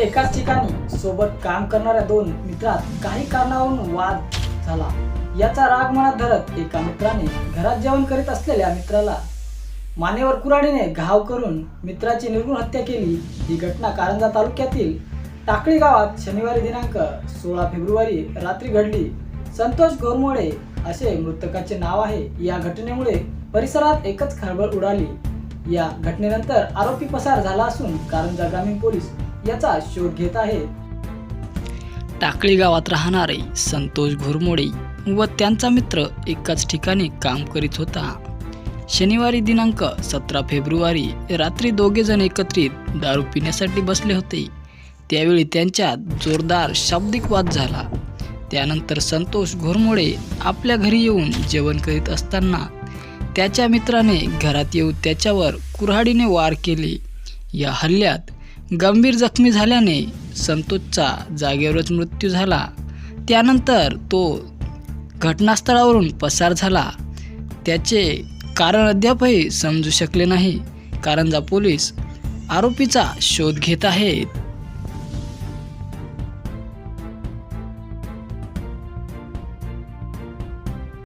एकाच ठिकाणी सोबत काम करणाऱ्या दोन मित्रात काही कारणावरून वाद झाला. याचा राग मनात धरत एका मित्राने घरात जेवण करीत असलेल्या मित्राला मानेवर कुऱ्हाडीने घाव करून मित्राची निर्गुण हत्या केली. ही घटना कारंजा तालुक्यातील टाकळी गावात शनिवारी दिनांक सोळा फेब्रुवारी रात्री घडली. संतोष गोरमोडे असे मृतकाचे नाव आहे. या घटनेमुळे परिसरात एकच खळबळ उडाली. या घटनेनंतर आरोपी पसार झाला असून कारंजा ग्रामीण पोलीस याचा शोध घेत आहे. टाकळी गावात राहणारे संतोष घुरमोडे व त्यांचा मित्र एकाच ठिकाणी काम करीत होता. शनिवारी दिनांक सतरा फेब्रुवारी रात्री दोघेजण एकत्रित दारू पिण्यासाठी बसले होते. त्यावेळी त्यांच्यात जोरदार शाब्दिक वाद झाला. त्यानंतर संतोष घोरमोडे आपल्या घरी येऊन जेवण करीत असताना त्याच्या मित्राने घरात येऊन त्याच्यावर कुऱ्हाडीने वार केले. या हल्ल्यात गंभीर जखमी झाल्याने संतोषचा जागेवरच मृत्यू झाला. त्यानंतर तो घटनास्थळावरून पसार झाला. त्याचे कारण अद्यापही समजू शकले नाही कारंजा पोलीस आरोपीचा शोध घेत आहेत.